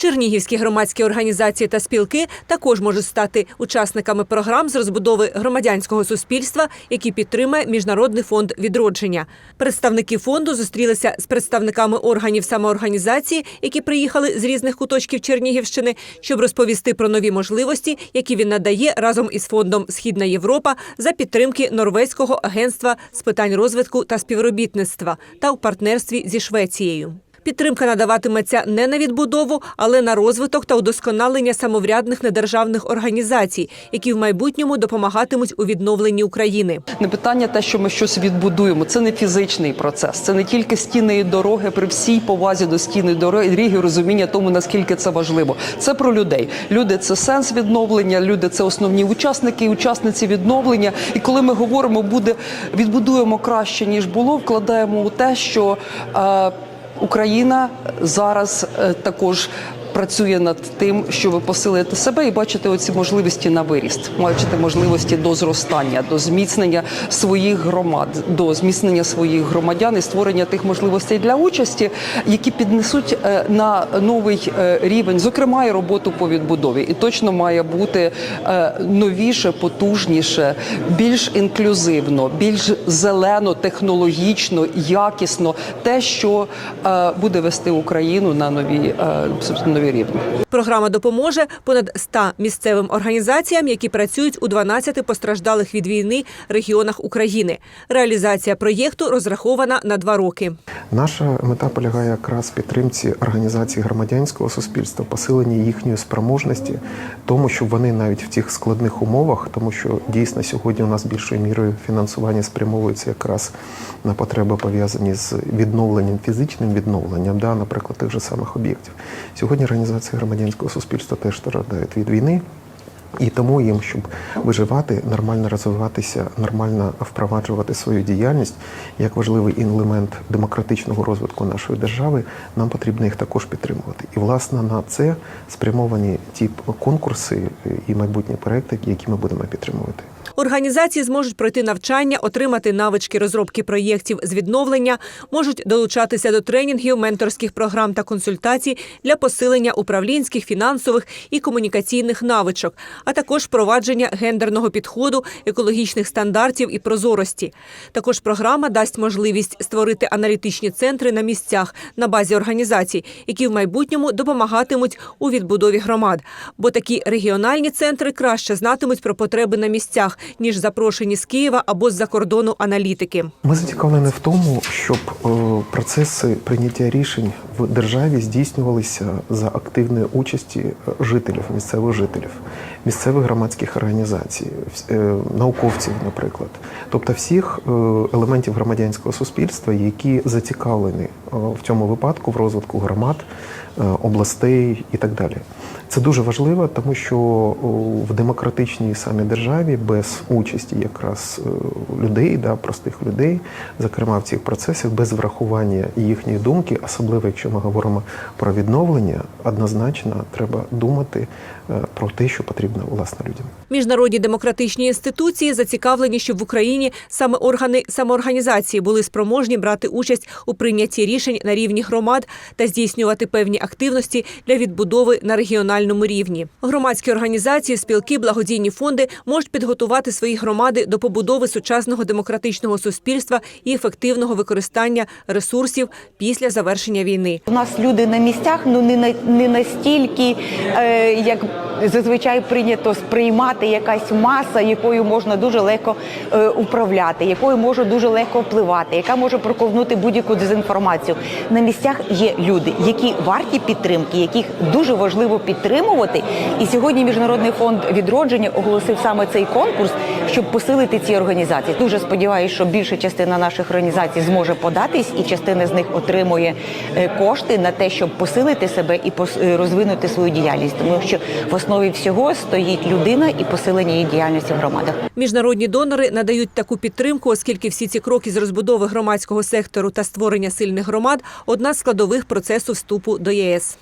Чернігівські громадські організації та спілки також можуть стати учасниками програм з розбудови громадянського суспільства, які підтримує Міжнародний фонд відродження. Представники фонду зустрілися з представниками органів самоорганізації, які приїхали з різних куточків Чернігівщини, щоб розповісти про нові можливості, які він надає разом із фондом Східна Європа за підтримки Норвезького агентства з питань розвитку та співробітництва та у партнерстві зі Швецією. Підтримка надаватиметься не на відбудову, але на розвиток та удосконалення самоврядних недержавних організацій, які в майбутньому допомагатимуть у відновленні України. Не питання те, що ми щось відбудуємо. Це не фізичний процес, це не тільки стіни і дороги при всій повазі до стіни дороги, розуміння тому, наскільки це важливо. Це про людей. Люди це сенс відновлення, люди це основні учасники і учасниці відновлення. І коли ми говоримо, буде відбудуємо краще ніж було, вкладаємо у те, що е, Україна зараз е, також. Працює над тим, щоб посилити себе і бачити оці можливості на виріст, бачити можливості до зростання, до зміцнення своїх громад, до зміцнення своїх громадян і створення тих можливостей для участі, які піднесуть е, на новий е, рівень, зокрема і роботу по відбудові. І точно має бути е, новіше, потужніше, більш інклюзивно, більш зелено, технологічно, якісно, те, що буде вести Україну на нові е, рівні. Програма допоможе понад 100 місцевим організаціям, які працюють у 12 постраждалих від війни регіонах України. Реалізація проєкту розрахована на два роки. Наша мета полягає якраз в підтримці організацій громадянського суспільства, посиленні їхньої спроможності, тому щоб вони навіть в цих складних умовах, тому що дійсно сьогодні у нас більшою мірою фінансування спрямовується якраз на потреби пов'язані з відновленням, фізичним відновленням, да, наприклад, тих же самих об'єктів. Сьогодні організації громадянського суспільства теж страждають від війни. І тому їм, щоб виживати, нормально розвиватися, нормально впроваджувати свою діяльність як важливий елемент демократичного розвитку нашої держави, нам потрібно їх також підтримувати. І власне на це спрямовані ті конкурси і майбутні проекти, які ми будемо підтримувати. Організації зможуть пройти навчання, отримати навички розробки проєктів з відновлення, можуть долучатися до тренінгів, менторських програм та консультацій для посилення управлінських, фінансових і комунікаційних навичок, а також впровадження гендерного підходу, екологічних стандартів і прозорості. Також програма дасть можливість створити аналітичні центри на місцях на базі організацій, які в майбутньому допомагатимуть у відбудові громад. Бо такі регіональні центри краще знатимуть про потреби на місцях ніж запрошені з Києва або з-за кордону аналітики. Ми зацікавлені в тому, щоб е, процеси прийняття рішень в державі здійснювалися за активної участі е, жителів, місцевих жителів, місцевих громадських організацій, е, науковців, наприклад, тобто всіх е, елементів громадянського суспільства, які зацікавлені е, в цьому випадку в розвитку громад, областей і так далі. Це дуже важливо, тому що в демократичній саме державі без участі якраз людей, да, простих людей, зокрема в цих процесах, без врахування їхньої думки, особливо якщо ми говоримо про відновлення, однозначно треба думати про те, що потрібно власне людям. Міжнародні демократичні інституції зацікавлені, щоб в Україні саме органи самоорганізації були спроможні брати участь у прийнятті рішень на рівні громад та здійснювати певні активності для відбудови на регіональному рівні. Громадські організації, спілки, благодійні фонди можуть підготувати свої громади до побудови сучасного демократичного суспільства і ефективного використання ресурсів після завершення війни. У нас люди на місцях ну не на не настільки, е, як зазвичай прийнято сприймати якась маса, якою можна дуже легко е, управляти, якою може дуже легко впливати, яка може проковнути будь-яку дезінформацію. На місцях є люди, які варті підтримки, яких дуже важливо підтримувати. І сьогодні міжнародний фонд відродження оголосив саме цей конкурс, щоб посилити ці організації. Дуже сподіваюся, що більша частина наших організацій зможе податись, і частина з них отримує е, кошти на те, щоб посилити себе і е, розвинути свою діяльність, тому що в основі всього стоїть людина і посилення її діяльності в громадах. Міжнародні донори надають таку підтримку, оскільки всі ці кроки з розбудови громадського сектору та створення сильних громад одна з складових процесу вступу до ЄС.